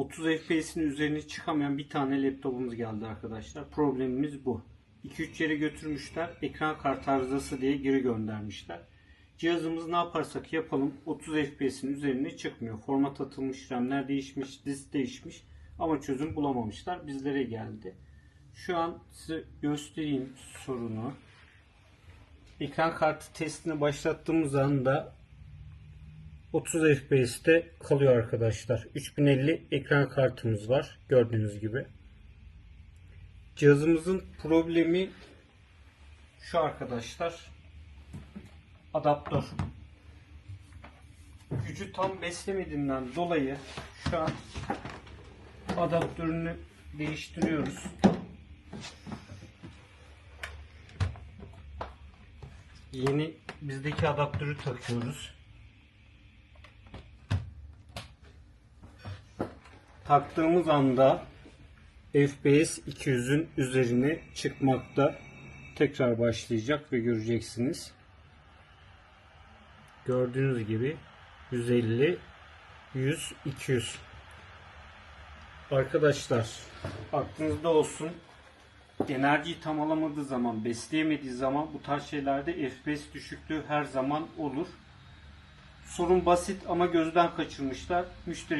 30 FPS'in üzerine çıkamayan bir tane laptopumuz geldi arkadaşlar. Problemimiz bu. 2-3 yere götürmüşler. Ekran kartı arızası diye geri göndermişler. Cihazımız ne yaparsak yapalım 30 FPS'in üzerine çıkmıyor. Format atılmış, RAM'ler değişmiş, disk değişmiş ama çözüm bulamamışlar. Bizlere geldi. Şu an size göstereyim sorunu. Ekran kartı testini başlattığımız anda 30 FPS'te kalıyor arkadaşlar. 3050 ekran kartımız var gördüğünüz gibi. Cihazımızın problemi şu arkadaşlar. Adaptör. Gücü tam beslemediğinden dolayı şu an adaptörünü değiştiriyoruz. Yeni bizdeki adaptörü takıyoruz. Taktığımız anda FPS 200'ün üzerine çıkmakta. Tekrar başlayacak ve göreceksiniz. Gördüğünüz gibi 150 100 200 Arkadaşlar aklınızda olsun enerjiyi tam alamadığı zaman besleyemediği zaman bu tarz şeylerde FPS düşüklüğü her zaman olur. Sorun basit ama gözden kaçırmışlar. Müşteri